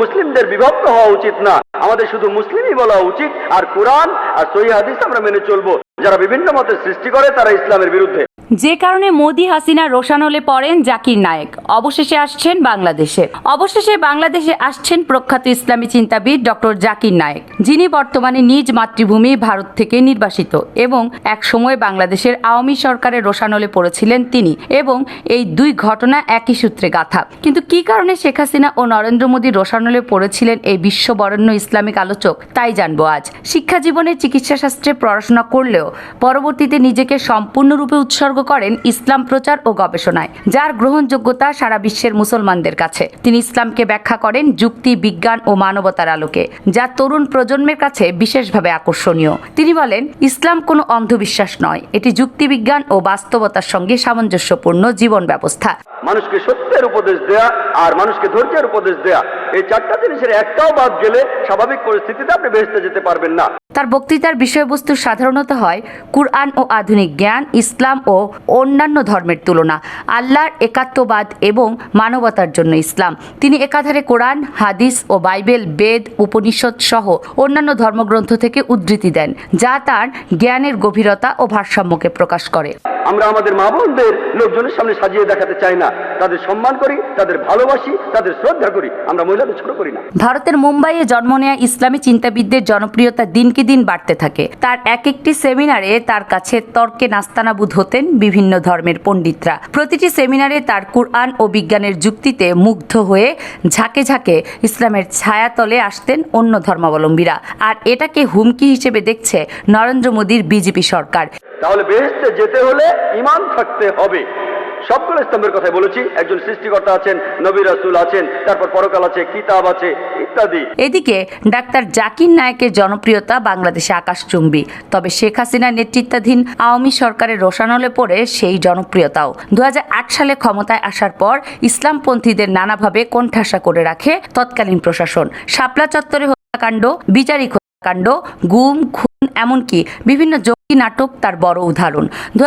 মুসলিমদের বিভক্ত হওয়া উচিত না। আমাদের শুধু মুসলিমই বলা উচিত, আর কোরআন আর সহি হাদিস আমরা মেনে চলবো। যারা বিভিন্ন মতের সৃষ্টি করে, তারা ইসলামের বিরুদ্ধে। যে কারণে মোদি হাসিনা রোশানলে পড়েন জাকির নায়েক। অবশেষে আসছেন বাংলাদেশে। অবশেষে বাংলাদেশে আসছেন প্রখ্যাত ইসলামী চিন্তাবিদ ডক্টর জাকির নায়েক, যিনি বর্তমানে নিজ মাতৃভূমি ভারত থেকে নির্বাসিত এবং এক সময় বাংলাদেশের আওয়ামী সরকারের রোশানলে পড়েছিলেন তিনি এবং এই দুই ঘটনা একই সূত্রে গাথা। কিন্তু কি কারণে শেখ হাসিনা ও নরেন্দ্র মোদী রোশানলে পড়েছিলেন এই বিশ্ববরেণ্য ইসলামিক আলোচক, তাই জানব আজ। শিক্ষা জীবনে চিকিৎসা শাস্ত্রে পড়াশোনা করলেও পরবর্তীতে নিজেকে সম্পূর্ণরূপে উৎসর্গ করেন ইসলাম প্রচার ও গবেষণায়, যার গ্রহণযোগ্যতা সারা বিশ্বের মুসলমানদের কাছে। তিনি ইসলামকে ব্যাখ্যা করেন যুক্তি, বিজ্ঞান ও মানবতার আলোকে, যা তরুণ প্রজন্মের কাছে বিশেষভাবে আকর্ষণীয়। তিনি বলেন, ইসলাম কোনো অন্ধবিশ্বাস নয়, এটি যুক্তিবিজ্ঞান ও বাস্তবতার সঙ্গে সামঞ্জস্যপূর্ণ জীবন ব্যবস্থা। মানুষকে সত্যের উপদেশ দেয়া আর মানুষকে ধৈর্যের উপদেশ দেয়া, এই চারটা জিনিসের একটাও বাদ গেলে স্বাভাবিক পরিস্থিতিতে আপনি বেহেস্তে যেতে পারবেন না। তার বক্তৃতার বিষয়বস্তু সাধারণত হয় কুরআন ও আধুনিক জ্ঞান ইসলাম ও অন্যান্য ধর্মের তুলনা আল্লাহর একাত্মবাদ এবং মানবতার জন্য ইসলাম। তিনি একাধারে কোরআন হাদিস ও বাইবেল বেদ উপনিষদ সহ অন্যান্য ধর্মগ্রন্থ থেকে উদ্ধৃতি দেন যা তার জ্ঞানের গভীরতা ও ভারসাম্যকে প্রকাশ করে। আমরা আমাদের মা বোনদের লোকজনের সামনে সাজিয়ে দেখাতে চাই না। তাদের সম্মান করি তাদের ভালোবাসি তাদের শ্রদ্ধা করি। আমরা মহিলাদের ছোট করি না। ভারতের মুম্বাইয়ে জন্ম নেয়া ইসলামী চিন্তাবিদদের জনপ্রিয়তা দিনকে দিন বাড়তে থাকে। তার এক একটি সেমিনারে তার কাছে তর্কে নাস্তানাবুদ হতেন বিভিন্ন ধর্মের পণ্ডিতরা। প্রতিটি সেমিনারে তার কুরআন ও বিজ্ঞানের যুক্তিতে মুগ্ধ হয়ে ঝাঁকে ঝাঁকে ইসলামের ছায়াতলে আসতেন অন্য ধর্মাবলম্বীরা। আর এটাকে হুমকি হিসেবে দেখছে নরেন্দ্র মোদীর বিজেপি সরকার। তাহলে বেহেস্তে যেতে হলে ইমান থাকতে হবে। সবগুলো স্তম্ভের কথাই বলেছি। একজন সৃষ্টিকর্তা আছেন, নবী রাসূল আছেন, তারপর পরকাল আছে, কিতাব আছে, ইত্যাদি। এদিকে ডাক্তার জাকির নায়েকের জনপ্রিয়তা বাংলাদেশে আকাশচুম্বী। তবে শেখ হাসিনার নেতৃত্বাধীন আওয়ামী সরকারের রোশানলে পড়ে সেই জনপ্রিয়তাও। দু হাজার আট সালে ক্ষমতায় আসার পর ইসলামপন্থীদের নানাভাবে কোণঠাসা করে রাখে তৎকালীন প্রশাসন। শাপলা চত্বরে হত্যাকাণ্ড, বিচারিক হত্যাকাণ্ড, গুম, খুন, এমনকি বিভিন্ন নাটক তার বড় উদাহরণ। দু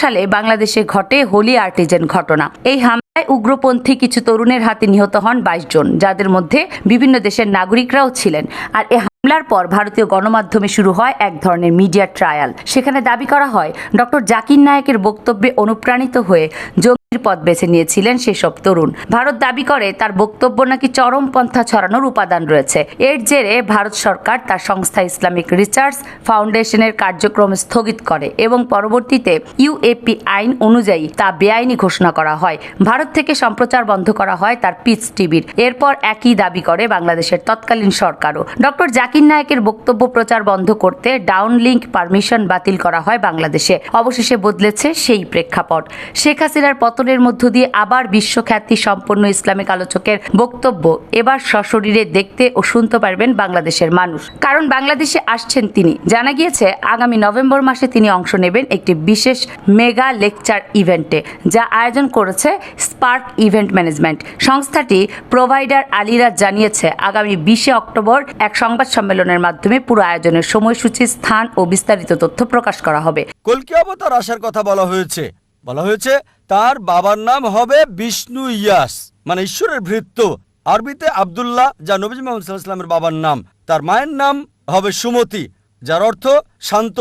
সালে বাংলাদেশে ঘটে হোলি আর্টিজেন ঘটনা। এই হামলায় উগ্রপন্থী কিছু তরুণের হাতে নিহত হন বাইশ জন, যাদের মধ্যে বিভিন্ন দেশের নাগরিকরাও ছিলেন। আর এ হামলার পর ভারতীয় গণমাধ্যমে শুরু হয় এক ধরনের মিডিয়া ট্রায়াল। সেখানে দাবি করা হয়, ডক্টর জাকির নায়কের বক্তব্যে অনুপ্রাণিত হয়ে পথ বেছে নিয়েছিলেন সেসব তরুণ। ভারত দাবি করে তার বক্তব্য নাকি চরমপন্থা ছড়ানোর উপাদান রয়েছে। এর জেরে ভারত সরকার তার সংস্থা ইসলামিক রিসার্চ ফাউন্ডেশনের কার্যক্রম স্থগিত করে এবং পরবর্তীতে ইউএপি আইন অনুযায়ী তা বেআইনি ঘোষণা করা হয়। ভারত থেকে সম্প্রচার বন্ধ করা হয় তার পিচ টিভির। এরপর একই দাবি করে বাংলাদেশের তৎকালীন সরকারও। ডক্টর জাকির নায়কের বক্তব্য প্রচার বন্ধ করতে ডাউন লিঙ্ক পারমিশন বাতিল করা হয় বাংলাদেশে। অবশেষে বদলেছে সেই প্রেক্ষাপট। শেখ হাসিনার পতনের মধ্য দিয়ে আবার বিশ্বখ্যাতি সম্পন্ন ইসলামিক আলোচকের বক্তব্য এবার সশরীরে দেখতে ও শুনতে পারবেন বাংলাদেশের মানুষ। কারণ বাংলাদেশে আসছেন তিনি। জানা গিয়েছে, আগামী নভেম্বর মাসে তিনি অংশ নেবেন একটি বিশেষ মেগা লেকচার ইভেন্টে, যা আয়োজন করেছে স্পার্ক ইভেন্ট ম্যানেজমেন্ট। সংস্থাটি প্রোভাইডার আলিরাজ জানিয়েছে, আগামী বিশে অক্টোবর এক সংবাদ সম্মেলনের মাধ্যমে পুরো আয়োজনের সময়সূচি, স্থান ও বিস্তারিত তথ্য প্রকাশ করা হবে। কলকি অবতার আসার কথা বলা হয়েছে। বলা হয়েছে, তার বাবার নাম হবে বিষ্ণু ইয়াস মানে ঈশ্বরের ভৃত্য। আরবিতে আব্দুল্লাহ, যা নবীজ মোহাম্মদ সাল্লাহামের বাবার নাম। তার মায়ের নাম হবে সুমতি, যার অর্থ শান্ত,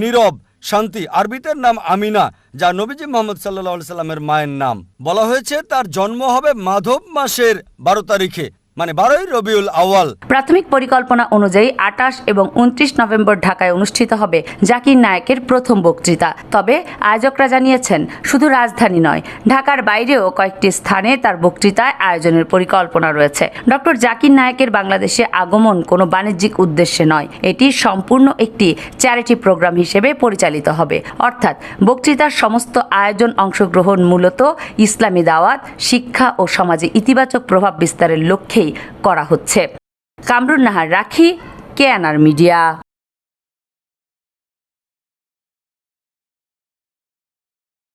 নীরব, শান্তি। আরবিতের নাম আমিনা, যা নবীজি মোহাম্মদ সাল্লাহ সাল্লামের মায়ের নাম। বলা হয়েছে, তার জন্ম হবে মাধব মাসের বারো তারিখে। মানে বারোই রবিউল আওয়াল প্রাথমিক পরিকল্পনা অনুযায়ী আটাশ এবং উনত্রিশ নভেম্বর ঢাকায় অনুষ্ঠিত হবে জাকির নায়কের প্রথম বক্তৃতা। তবে আয়োজকরা জানিয়েছেন, শুধু রাজধানী নয়, ঢাকার বাইরেও কয়েকটি স্থানে তার বক্তৃতায় আয়োজনের পরিকল্পনা রয়েছে। ডক্টর জাকির নায়েকের বাংলাদেশে আগমন কোনো বাণিজ্যিক উদ্দেশ্যে নয়, এটি সম্পূর্ণ একটি চ্যারিটি প্রোগ্রাম হিসেবে পরিচালিত হবে। অর্থাৎ, বক্তৃতার সমস্ত আয়োজন অংশগ্রহণ মূলত ইসলামী দাওয়াত, শিক্ষা ও সমাজে ইতিবাচক প্রভাব বিস্তারের লক্ষ্যেই করা হচ্ছে। কামরুন নাহার রাখি কেয়ানার মিডিয়া।